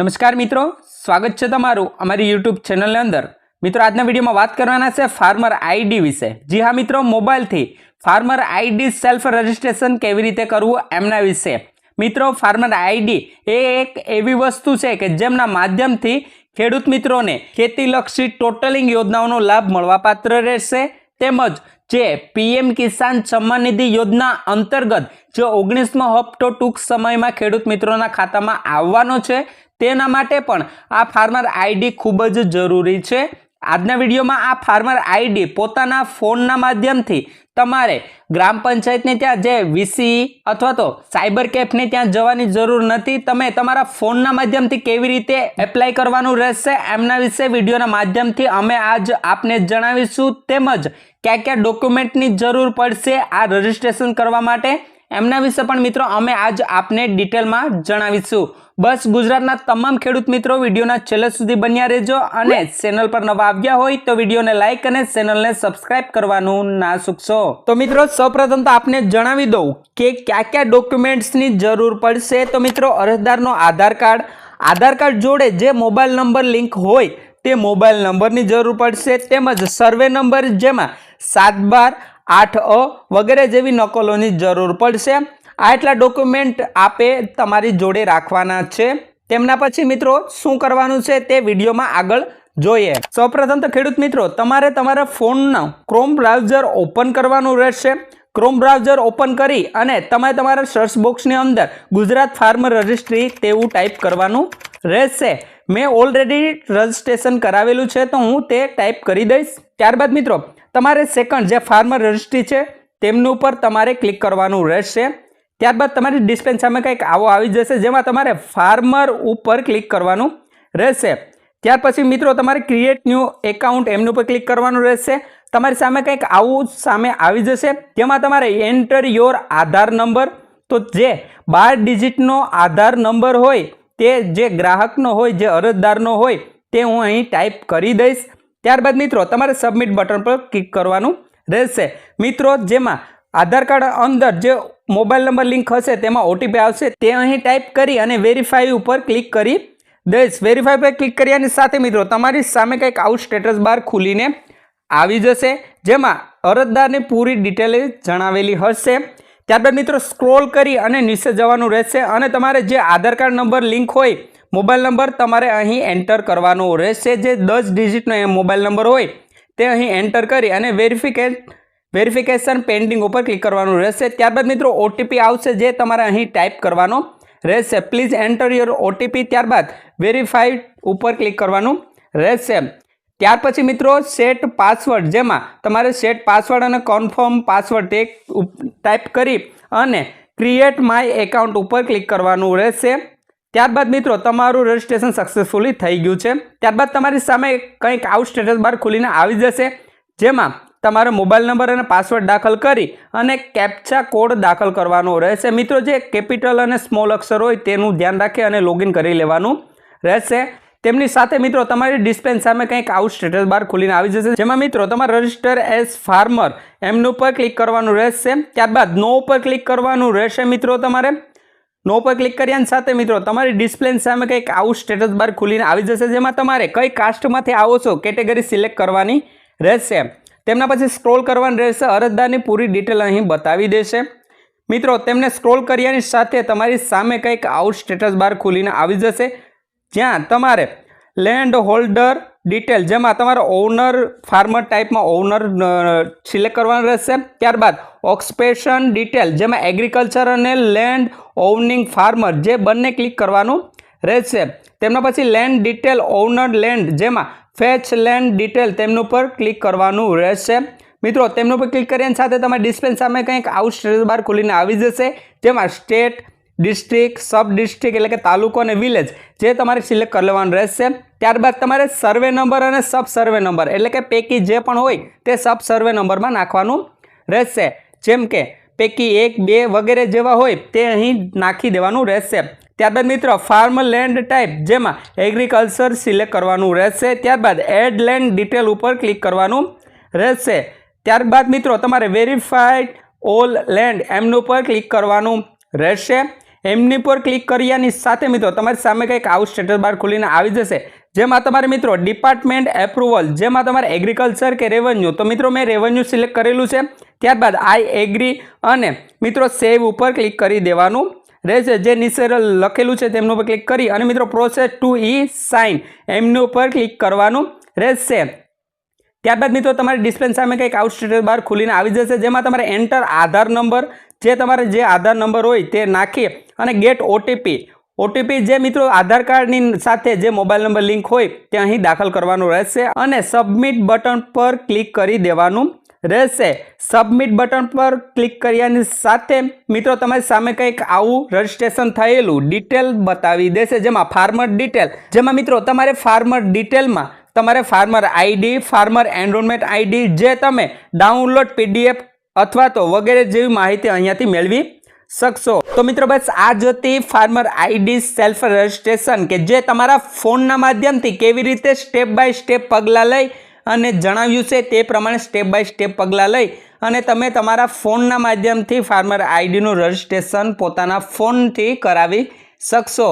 નમસ્કાર મિત્રો, સ્વાગત છે તમારું અમારી યુટ્યુબ ચેનલની અંદર. મિત્રો, આજના વિડીયોમાં વાત કરવાના છે ફાર્મર આઈડી વિશે. જી હા મિત્રો, મોબાઈલથી ફાર્મર આઈડી સેલ્ફ રજિસ્ટ્રેશન કેવી રીતે કરવું એમના વિશે. મિત્રો ફાર્મર આઈડી એ એક એવી વસ્તુ છે કે જેમના માધ્યમથી ખેડૂત મિત્રોને ખેતીલક્ષી ટોટલિંગ યોજનાઓનો લાભ મળવાપાત્ર રહેશે. તેમજ જે પીએમ કિસાન સન્માન નિધિ યોજના અંતર્ગત જે ઓગણીસમો હપ્તો ટૂંક સમયમાં ખેડૂત મિત્રોના ખાતામાં આવવાનો છે તેના માટે પણ આ ફાર્મર આઈડી ખૂબ જ જરૂરી છે. આજના વિડીયોમાં આ ફાર્મર આઈડી પોતાના ફોનના માધ્યમથી તમારે ગ્રામ પંચાયતને ત્યાં જે વીસી અથવા તો સાયબર કેફને ત્યાં જવાની જરૂર નથી. તમે તમારા ફોનના માધ્યમથી કેવી રીતે એપ્લાય કરવાનું રહેશે એમના વિશે વિડીયોના માધ્યમથી અમે આજ આપને જણાવીશું. તેમજ કયા કયા ડોક્યુમેન્ટની જરૂર પડશે આ રજિસ્ટ્રેશન કરવા માટે. એમના વિશે પણ મિત્રો અમે આજ આપને ડિટેલમાં જણાવીશું. બસ ગુજરાતના તમામ ખેડૂત મિત્રો વિડીયોના છેલ્લે સુધી બન્યા રહેજો અને ચેનલ પર નવા આવ્યા હોય તો વિડીયોને લાઇક અને ચેનલને સબસ્ક્રાઇબ કરવાનું ના ચૂકશો તો મિત્રો સૌપ્રથમ તો આપને જણાવી દઉં કે કયા કયા ડોક્યુમેન્ટ્સની જરૂર પડશે. તો મિત્રો અરજદારનો આધાર કાર્ડ. આધાર કાર્ડ જોડે જે મોબાઈલ નંબર લિંક હોય તે મોબાઈલ નંબરની જરૂર પડશે. તેમજ સર્વે નંબર જેમાં સાત બાર આઠ અ વગેરે જેવી નકલોની જરૂર પડશે. આ એટલા ડોક્યુમેન્ટ આપે તમારી જોડે રાખવાના છે. તેમના પછી મિત્રો, શું કરવાનું છે તે વિડીયોમાં આગળ જોઈએ. સૌપ્રથમ તો ખેડૂત મિત્રો, તમારે તમારા ફોનનો ક્રોમ બ્રાઉઝર ઓપન કરવાનું રહેશે. ક્રોમ બ્રાઉઝર ઓપન કરી અને તમે તમારા સર્ચ બોક્સની અંદર ગુજરાત ફાર્મર રજિસ્ટ્રી તેવું ટાઈપ કરવાનું રહેશે. મેં ઓલરેડી રજિસ્ટ્રેશન કરાવેલું છે, તો હું તે ટાઈપ કરી દઈશ. ત્યારબાદ મિત્રો તમારે સેકન્ડ જે ફાર્મર રજિસ્ટ્રી છે, તેમનું ઉપર તમારે ક્લિક કરવાનું રહેશે. ત્યારબાદ તમારી ડિસ્પ્લે સામે કંઈક આવો આવી જશે, જેમાં તમારે ફાર્મર ઉપર ક્લિક કરવાનું રહેશે. ત્યાર પછી મિત્રો, તમારે ક્રિએટ ન્યૂ એકાઉન્ટ એમનું પર ક્લિક કરવાનું રહેશે. તમારી સામે કંઈક આવું સામે આવી જશે, જેમાં તમારે એન્ટર યોર આધાર નંબર તો જે બાર ડિજિટનો આધાર નંબર હોય, તે જે ગ્રાહકનો હોય, જે અરજદારનો હોય, તે હું અહીં ટાઈપ કરી દઈશ. ત્યારબાદ મિત્રો, તમારે સબમિટ બટન પર ક્લિક કરવાનું રહેશે. મિત્રો, જેમાં આધાર કાર્ડ અંદર જે મોબાઈલ નંબર લિંક હશે, તેમાં ઓટીપી આવશે, તે અહીં ટાઈપ કરી અને વેરીફાઈ ઉપર ક્લિક કરી દઈશ. વેરીફાઈ પર ક્લિક કર્યાની સાથે મિત્રો, તમારી સામે કંઈક આવું સ્ટેટસ બાર ખુલીને આવી જશે, જેમાં અરજદારની પૂરી ડિટેલ જણાવેલી હશે. ત્યારબાદ મિત્રો સ્ક્રોલ કરી અને નીચે જવાનું રહેશે અને તમારે જે આધાર કાર્ડ નંબર લિંક હોય મોબાઈલ નંબર તમારે અહીં એન્ટર કરવાનો રહેશે. જે દસ ડિજિટનો એ મોબાઈલ નંબર હોય, તે અહીં એન્ટર કરી અને વેરિફિકેટ, વેરિફિકેશન પેન્ડિંગ ઉપર ક્લિક કરવાનું રહેશે. ત્યારબાદ મિત્રો ઓટીપી આવશે જે તમારે અહીં ટાઈપ કરવાનો રહેશે. પ્લીઝ એન્ટર યોર ઓટીપી ત્યારબાદ વેરીફાઈડ ઉપર ક્લિક કરવાનું રહેશે. ત્યાર પછી મિત્રો, સેટ પાસવર્ડ, જેમાં તમારે સેટ પાસવર્ડ અને કન્ફર્મ પાસવર્ડ તે ટાઈપ કરી અને ક્રિએટ માય એકાઉન્ટ ઉપર ક્લિક કરવાનું રહેશે. ત્યારબાદ મિત્રો, તમારું રજિસ્ટ્રેશન સક્સેસફુલી થઈ ગયું છે. ત્યારબાદ તમારી સામે કંઈક આવું સ્ટેટસ બાર ખુલીને આવી જશે, જેમાં તમારો મોબાઈલ નંબર અને પાસવર્ડ દાખલ કરી અને કેપ્ચા કોડ દાખલ કરવાનો રહેશે. મિત્રો, જે કેપિટલ અને સ્મોલ અક્ષર હોય તેનું ધ્યાન રાખી અને લોગિન કરી લેવાનું રહેશે. તેમની સાથે મિત્રો, તમારી ડિસ્પેન્સ સામે કંઈક આવું સ્ટેટસ બાર ખુલીને આવી જશે, જેમાં મિત્રો, તમારે રજિસ્ટર એઝ ફાર્મર એમનું પર ક્લિક કરવાનું રહેશે. ત્યારબાદ નો ઉપર ક્લિક કરવાનું રહેશે મિત્રો તમારે. નો પર ક્લિક કર્યાની સાથે મિત્રો, તમારી ડિસ્પ્લે સામે કંઈક આવું સ્ટેટસ બાર ખુલીને આવી જશે, જેમાં તમારે કઈ કાસ્ટમાંથી આવો છો કેટેગરી સિલેક્ટ કરવાની રહેશે. તેમના પછી સ્ક્રોલ કરવાની રહેશે, અરજદારની પૂરી ડિટેલ અહીં બતાવી દેશે. મિત્રો, તેમને સ્ક્રોલ કર્યાની સાથે તમારી સામે કંઈક આવું સ્ટેટસ બાર ખુલીને આવી જશે. જ્યાં તમારે લેન્ડ હોલ્ડર ડિટેલ જેમાં તમારે ઓનર ફાર્મર ટાઈપમાં ઓનર સિલેક્ટ કરવાનું રહેશે. ત્યારબાદ ઓક્સપેશન ડિટેલ, જેમાં એગ્રીકલ્ચર અને લેન્ડ ઓવનિંગ ફાર્મર, જે બંને ક્લિક કરવાનું રહેશે. તેમના પછી લેન્ડ ડિટેલ ઓનર લેન્ડ, જેમાં ફેચ લેન્ડ ડિટેલ તેમનું પર ક્લિક કરવાનું રહેશે. મિત્રો, તેમનું પર ક્લિક કરીને સાથે તમારી ડિસ્પ્લે સામે કંઈક આવું સ્ટેટ બાર ખુલીને આવી જશે, જેમાં સ્ટેટ, ડિસ્ટ્રિક્ટ, સબ ડિસ્ટ્રિક્ટ એટલે કે તાલુકો અને વિલેજ, જે તમારે સિલેક્ટ કરી લેવાનું રહેશે. ત્યારબાદ તમારે સર્વે નંબર અને સબ સર્વે નંબર એટલે કે પૈકી જે પણ હોય તે સબ સર્વે નંબરમાં નાખવાનું રહેશે. જેમ કે પૈકી એક, બે વગેરે જેવા હોય તે અહીં નાખી દેવાનું રહેશે. ત્યારબાદ મિત્રો ફાર્મ લેન્ડ ટાઈપ જેમાં એગ્રીકલ્ચર સિલેક્ટ કરવાનું રહેશે. ત્યારબાદ એડ લેન્ડ ડિટેલ ઉપર ક્લિક કરવાનું રહેશે. ત્યારબાદ મિત્રો, તમારે વેરીફાઈડ ઓલ લેન્ડ એમનું પર ક્લિક કરવાનું રહેશે. એમની પર ક્લિક કર્યાની સાથે મિત્રો, તમારી સામે કંઈક આવું સ્ટેટસ બાર ખુલીને આવી જશે. જેમાં તમારે મિત્રો ડિપાર્ટમેન્ટ એપ્રુવલ જેમાં તમારે એગ્રીકલ્ચર કે રેવન્યુ તો મિત્રો મેં રેવન્યુ સિલેક્ટ કરેલું છે. ત્યારબાદ આઈ એગ્રી અને મિત્રો સેવ ઉપર ક્લિક કરી દેવાનું રહેશે. જે નિસરલ લખેલું છે તેમનું ઉપર ક્લિક કરી અને મિત્રો પ્રોસેસ ટુ ઈ સાઇન એમની ઉપર ક્લિક કરવાનું રહેશે. ત્યારબાદ મિત્રો તમારી ડિસ્પ્લે સામે કંઈક આઉટ સ્ટેટસ બાર ખુલીને આવી જશે, જેમાં તમારે એન્ટર આધાર નંબર જે તમારે જે આધાર નંબર હોય તે નાખી અને ગેટ ઓટીપી ઓટીપી જે મિત્રો આધાર કાર્ડની સાથે જે મોબાઈલ નંબર લિંક હોય તે અહીં દાખલ કરવાનું રહેશે અને સબમિટ બટન પર ક્લિક કરી દેવાનું રહેશે. સબમિટ બટન પર ક્લિક કર્યાની સાથે મિત્રો તમારી સામે કંઈક આવું રજિસ્ટ્રેશન થયેલું ડિટેલ બતાવી દેશે, જેમાં ફાર્મર ડિટેલ. જેમાં મિત્રો તમારે ફાર્મર ડિટેલમાં તમારે farmer ID, farmer enrolment ID જે તમે ડાઉનલોડ પીડીએફ અથવા તો વગેરે જેવી માહિતી અહીંયાથી મેળવી શકશો. તો મિત્રો બસ આ જ હતી ફાર્મર આઈડી સેલ્ફ રજિસ્ટ્રેશન કે જે તમારા ફોનના માધ્યમથી કેવી રીતે સ્ટેપ બાય સ્ટેપ પગલાં લઈ અને જણાવ્યું છે તે પ્રમાણે સ્ટેપ બાય સ્ટેપ પગલાં લઈ અને તમે તમારા ફોનના માધ્યમથી ફાર્મર આઈડીનું રજિસ્ટ્રેશન પોતાના ફોનથી કરાવી શકશો.